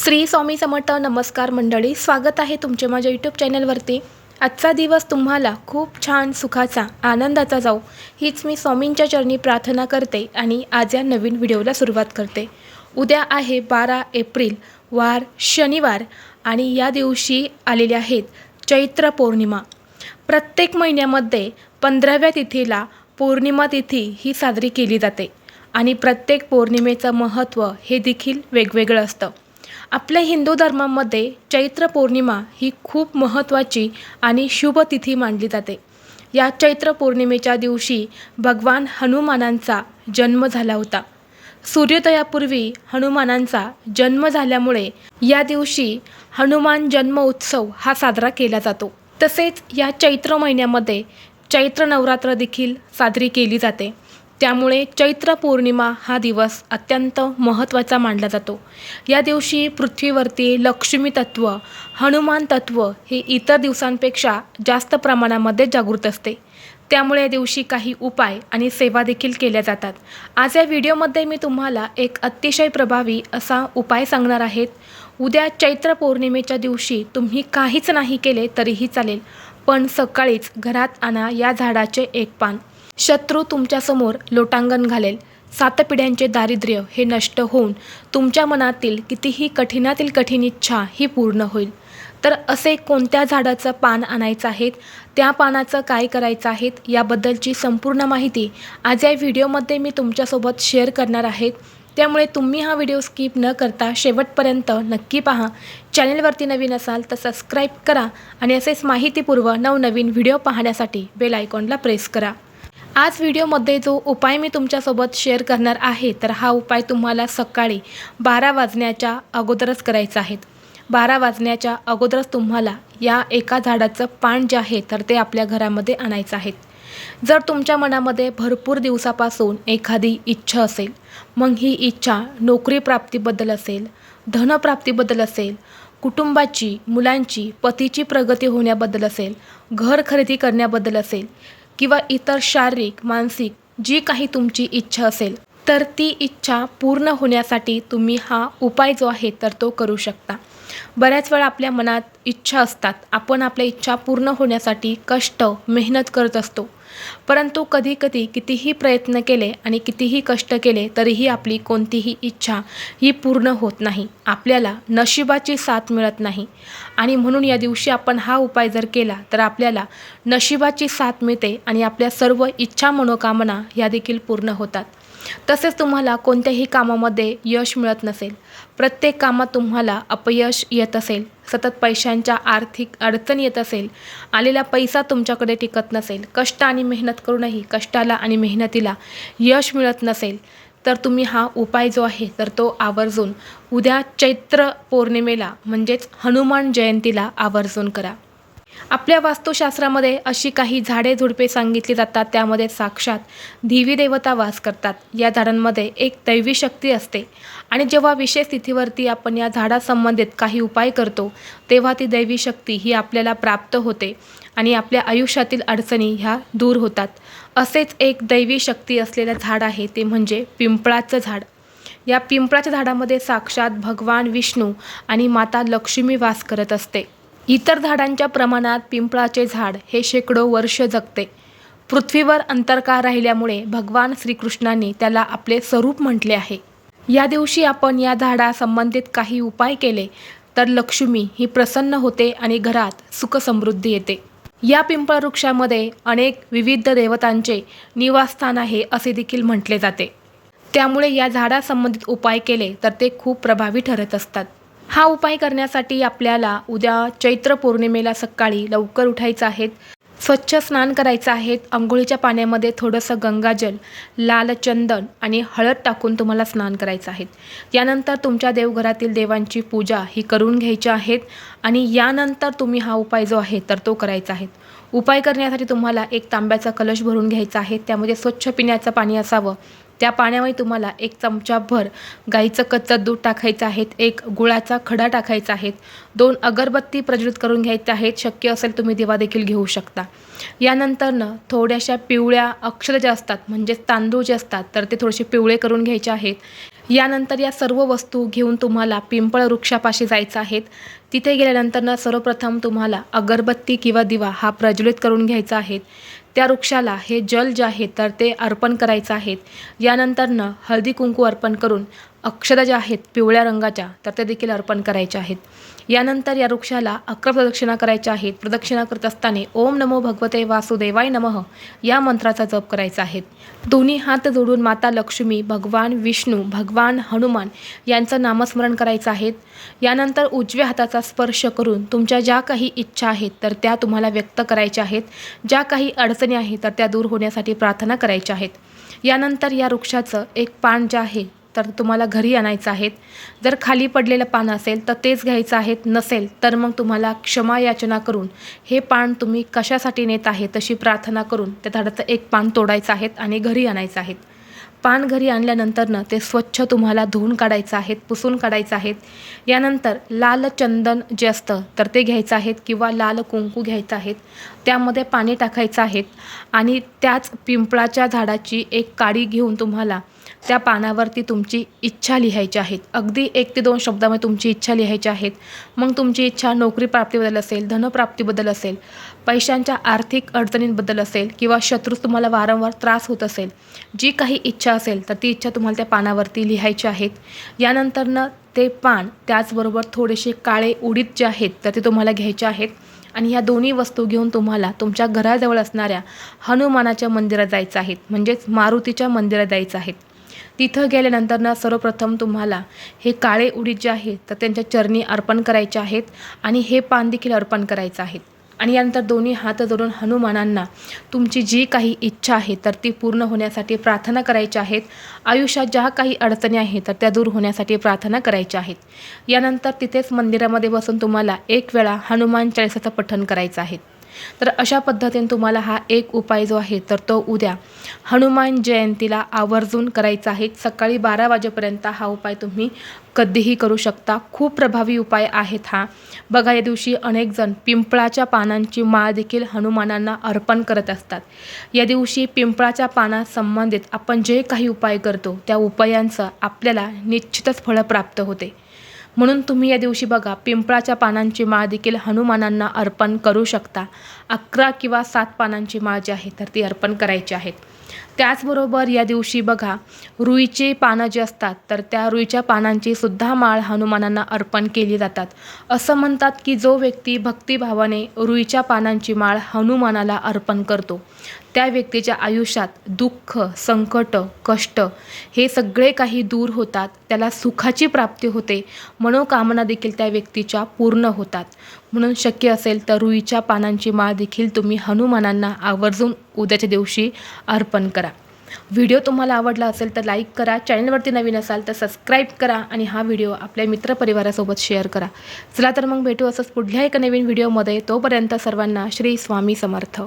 श्री स्वामी समर्थ नमस्कार मंडळी स्वागत आहे तुमचे माझ्या यूट्यूब चॅनलवरती. आजचा दिवस तुम्हाला खूप छान सुखाचा आनंदाचा जाऊ हीच मी स्वामींच्या चरणी प्रार्थना करते आणि आज या नवीन व्हिडिओला सुरुवात करते. उद्या आहे बारा एप्रिल वार शनिवार आणि या दिवशी आलेले आहेत चैत्र पौर्णिमा. प्रत्येक महिन्यामध्ये पंधराव्या तिथीला पौर्णिमा तिथी ही साजरी केली जाते आणि प्रत्येक पौर्णिमेचं महत्त्व हे देखील वेगवेगळं असतं. आपल्या हिंदू धर्मामध्ये चैत्र पौर्णिमा ही खूप महत्त्वाची आणि शुभ तिथी मानली जाते. या चैत्र पौर्णिमेच्या दिवशी भगवान हनुमानांचा जन्म झाला होता. सूर्योदयापूर्वी हनुमानांचा जन्म झाल्यामुळे या दिवशी हनुमान जन्म उत्सव हा साजरा केला जातो. तसेच या चैत्र महिन्यामध्ये चैत्र नवरात्र देखील साजरी केली जाते. त्यामुळे चैत्र पौर्णिमा हा दिवस अत्यंत महत्त्वाचा मानला जातो. या दिवशी पृथ्वीवरती लक्ष्मी तत्व हनुमान तत्व हे इतर दिवसांपेक्षा जास्त प्रमाणामध्ये जागृत असते. त्यामुळे या दिवशी काही उपाय आणि सेवा देखील केल्या जातात. आज या व्हिडिओमध्ये मी तुम्हाला एक अतिशय प्रभावी असा उपाय सांगणार आहेत. उद्या चैत्र पौर्णिमेच्या दिवशी तुम्ही काहीच नाही केले तरीही चालेल पण सकाळीच घरात आणा या झाडाचे एक पान. शत्रू तुमच्यासमोर लोटांगण घालेल. सात पिढ्यांचे दारिद्र्य हे नष्ट होऊन तुमच्या मनातील कितीही कठीणातील कठीण इच्छा ही पूर्ण होईल. तर असे कोणत्या झाडाचं पान आणायचं आहेत? त्या पानाचं काय करायचं आहेत? याबद्दलची संपूर्ण माहिती आज या व्हिडिओमध्ये मी तुमच्यासोबत शेअर करणार आहेत त्यामुळे तुम्ही हा व्हिडिओ स्किप न करता शेवटपर्यंत नक्की पहा. चॅनलवरती नवीन असाल तर सबस्क्राईब करा आणि असेच माहितीपूर्व नवनवीन व्हिडिओ पाहण्यासाठी बेल आयकॉनला प्रेस करा. आज व्हिडिओमध्ये जो उपाय मी तुमच्यासोबत शेअर करणार आहे तर हा उपाय तुम्हाला सकाळी बारा वाजण्याच्या अगोदरच करायचा आहे. बारा वाजण्याच्या अगोदरच तुम्हाला या एका झाडाचं पान जे आहे तर ते आपल्या घरामध्ये आणायचं आहे. जर तुमच्या मनामध्ये भरपूर दिवसापासून एखादी इच्छा असेल मग ही इच्छा नोकरी प्राप्तीबद्दल असेल धनप्राप्तीबद्दल असेल कुटुंबाची मुलांची पतीची प्रगती होण्याबद्दल असेल घर खरेदी करण्याबद्दल असेल किंवा इतर शारीरिक मानसिक जी काही तुमची इच्छा असेल तर ती इच्छा पूर्ण होण्यासाठी तुम्ही हा उपाय जो आहे तर तो करू शकता. बऱ्याच वेळा आपल्या मनात इच्छा असतात. आपण आपल्या इच्छा पूर्ण होण्यासाठी कष्ट मेहनत करत असतो. परंतु कधीकधी कितीही प्रयत्न केले आणि कितीही कष्ट केले तरीही आपली कोणतीही इच्छा ही पूर्ण होत नाही. आपल्याला नशिबाची साथ मिळत नाही. आणि म्हणून या दिवशी आपण हा उपाय जर केला तर आपल्याला नशिबाची साथ मिळते आणि आपल्या सर्व इच्छा मनोकामना ह्या देखील पूर्ण होतात. तसेच तुम्हाला कोणत्याही कामामध्ये यश मिळत नसेल प्रत्येक कामात तुम्हाला अपयश येत असेल सतत पैशांच्या आर्थिक अडचण येत असेल आलेला पैसा तुमच्याकडे टिकत नसेल कष्ट आणि मेहनत करूनही कष्टाला आणि मेहनतीला यश मिळत नसेल तर तुम्ही हा उपाय जो आहे तर तो आवर्जून उद्या चैत्र पौर्णिमेला म्हणजेच हनुमान जयंतीला आवर्जून करा. आपल्या वास्तुशास्त्रामध्ये अशी काही झाडे झुडपे सांगितली जातात त्यामध्ये साक्षात देवी देवता वास करतात. या झाडांमध्ये एक दैवी शक्ती असते. आणि जेव्हा विशेष तिथीवरती आपण या झाडासंबंधित काही उपाय करतो तेव्हा ती दैवी शक्ती ही आपल्याला प्राप्त होते आणि आपल्या आयुष्यातील अडचणी ह्या दूर होतात. असेच एक दैवी शक्ती असलेलं झाड आहे ते म्हणजे पिंपळाचं झाड. या पिंपळाच्या झाडामध्ये साक्षात भगवान विष्णू आणि माता लक्ष्मी वास करत असते. इतर झाडांच्या प्रमाणात पिंपळाचे झाड हे शेकडो वर्ष जगते. पृथ्वीवर अंतरकाळ राहिल्यामुळे भगवान श्रीकृष्णांनी त्याला आपले स्वरूप म्हटले आहे. या दिवशी आपण या झाडासंबंधित काही उपाय केले तर लक्ष्मी ही प्रसन्न होते आणि घरात सुखसमृद्धी येते. या पिंपळ वृक्षामध्ये अनेक विविध देवतांचे निवासस्थान आहे असे देखील म्हटले जाते. त्यामुळे या झाडासंबंधित उपाय केले तर ते खूप प्रभावी ठरत असतात. हा उपाय करण्यासाठी आपल्याला उद्या चैत्र पौर्णिमेला सकाळी लवकर उठायचं आहे स्वच्छ स्नान करायचं आहे आंघोळीच्या पाण्यामध्ये थोडंसं गंगाजल लाल चंदन आणि हळद टाकून तुम्हाला स्नान करायचं आहे यानंतर तुमच्या देवघरातील देवांची पूजा ही करून घ्यायची आहेत आणि यानंतर तुम्ही हा उपाय जो आहे तर तो करायचा आहे उपाय करण्यासाठी तुम्हाला एक तांब्याचा कलश भरून घ्यायचा आहे त्यामध्ये स्वच्छ पिण्याचं पाणी असावं त्या पाण्यामध्ये तुम्हाला एक चमचाभर गाईचं कच्चं दूध टाकायचं आहे एक गुळाचा खडा टाकायचा आहे दोन अगरबत्ती प्रज्वलित करून घ्यायच्या आहेत शक्य असेल तुम्ही दिवा देखील घेऊ शकता. यानंतरनं थोड्याशा पिवळ्या अक्षर ज्या असतात म्हणजेच तांदूळ जे असतात तर ते थोडेसे पिवळे करून घ्यायचे आहेत. यानंतर या सर्व वस्तू घेऊन तुम्हाला पिंपळ वृक्षापाशी जायचं आहेत. तिथे गेल्यानंतरनं सर्वप्रथम तुम्हाला अगरबत्ती किंवा दिवा हा प्रज्वलित करून घ्यायचा आहे. त्या वृक्षाला हे जल जे आहे तर ते अर्पण करायचं आहेत यानंतरनं हळदी कुंकू अर्पण करून अक्षदा ज्या आहेत पिवळ्या रंगाच्या तर ते देखील अर्पण करायच्या आहेत. यानंतर या वृक्षाला अकरा प्रदक्षिणा करायच्या आहेत. प्रदक्षिणा करत असताना ओम नमो भगवते वासुदेवाय नमः या मंत्राचा जप करायचा आहे. दोन्ही हात जोडून माता लक्ष्मी भगवान विष्णू भगवान हनुमान यांचं नामस्मरण करायचं आहे. यानंतर उजव्या हाताचा स्पर्श करून तुमच्या ज्या काही इच्छा आहेत तर त्या तुम्हाला व्यक्त करायच्या आहेत. ज्या काही अडचणी आहेत तर त्या दूर होण्यासाठी प्रार्थना करायच्या आहेत. यानंतर या वृक्षाचं एक पान जे आहे तर तुम्हाला घरी आणायचं आहेत. जर खाली पडलेलं पान असेल तर तेच घ्यायचं आहेत. नसेल तर मग तुम्हाला क्षमा याचना करून हे पान तुम्ही कशासाठी नेत आहे तशी प्रार्थना करून त्या झाडाचं एक पान तोडायचं आहेत आणि घरी आणायचं आहेत. पान घरी आणल्यानंतरनं ते स्वच्छ तुम्हाला धुवून काढायचं आहेत पुसून काढायचं आहेत. यानंतर लाल चंदन जे असतं तर ते घ्यायचं आहेत किंवा लाल कुंकू घ्यायचं आहेत. त्यामध्ये पाणी टाकायचं आहेत आणि त्याच पिंपळाच्या झाडाची एक काडी घेऊन तुम्हाला त्या पानावरती तुमची इच्छा लिहायची आहेत. अगदी एक ते दोन शब्दामध्ये तुमची इच्छा लिहायची आहेत. मग तुमची इच्छा नोकरी प्राप्तीबद्दल असेल धनप्राप्तीबद्दल असेल पैशांच्या आर्थिक अडचणींबद्दल असेल किंवा शत्रू तुम्हाला वारंवार त्रास होत असेल जी काही इच्छा असेल तर ती इच्छा तुम्हाला त्या पानावरती लिहायची आहेत. यानंतरनं ते पान त्याचबरोबर थोडेसे काळे उडीद जे आहेत तर ते तुम्हाला घ्यायचे आहेत. आणि ह्या दोन्ही वस्तू घेऊन तुम्हाला तुमच्या घराजवळ असणाऱ्या हनुमानाच्या मंदिरात जायचं आहेत म्हणजेच मारुतीच्या मंदिरात जायचं आहे. तिथं गेल्यानंतर ना सर्वप्रथम तुम्हाला हे काळे उडीद जे आहेत तर त्यांच्या चरणी अर्पण करायचे आहेत आणि हे पान देखील अर्पण करायचं आहे. आणि यानंतर दोन्ही हात धरून हनुमानांना तुमची जी काही इच्छा आहे तर ती पूर्ण होण्यासाठी प्रार्थना करायच्या आहेत. आयुष्यात ज्या काही अडचणी आहेत तर त्या दूर होण्यासाठी प्रार्थना करायच्या आहेत. यानंतर तिथेच मंदिरामध्ये बसून तुम्हाला एक वेळा हनुमान चाळीसाचं पठण करायचं आहे. तर अशा पद्धतीने तुम्हाला हा एक उपाय जो आहे तर तो उद्या हनुमान जयंतीला आवर्जून करायचा आहे. सकाळी बारा वाजेपर्यंत हा उपाय तुम्ही कधीही करू शकता. खूप प्रभावी उपाय आहेत हा. बघा या दिवशी अनेक जण पिंपळाच्या पानांची माळ देखील हनुमानांना अर्पण करत असतात. या दिवशी पिंपळाच्या पानासंबंधित आपण जे काही उपाय करतो त्या उपायांचं आपल्याला निश्चितच फळं प्राप्त होते. म्हणून तुम्ही या दिवशी बघा पिंपळाच्या पानांची माळ देखील हनुमानांना अर्पण करू शकता. अकरा किंवा सात पानांची माळ जी आहे तर ती अर्पण करायची आहेत. त्याचबरोबर या दिवशी बघा रुईची पानं जी असतात तर त्या रुईच्या पानांची सुद्धा माळ हनुमानांना अर्पण केली जातात. असं म्हणतात की जो व्यक्ती भक्तिभावाने रुईच्या पानांची माळ हनुमानाला अर्पण करतो त्या व्यक्तीच्या आयुष्यात दुःख संकट कष्ट हे सगळे काही दूर होतात त्याला सुखाची प्राप्ती होते. मनोकामना देखील त्या व्यक्तीच्या पूर्ण होतात. म्हणून शक्य असेल तर रुईच्या पानांची माळ देखील तुम्ही हनुमानांना आवर्जून उद्याच्या दिवशी अर्पण करा. व्हिडिओ तुम्हाला आवडला असेल तर लाईक करा चॅनलवरती नवीन असाल तर सबस्क्राईब करा आणि हा व्हिडिओ आपल्या मित्रपरिवारासोबत शेअर करा. चला तर मग भेटू असंच पुढल्या एका नवीन व्हिडिओमध्ये. तोपर्यंत सर्वांना श्री स्वामी समर्थ.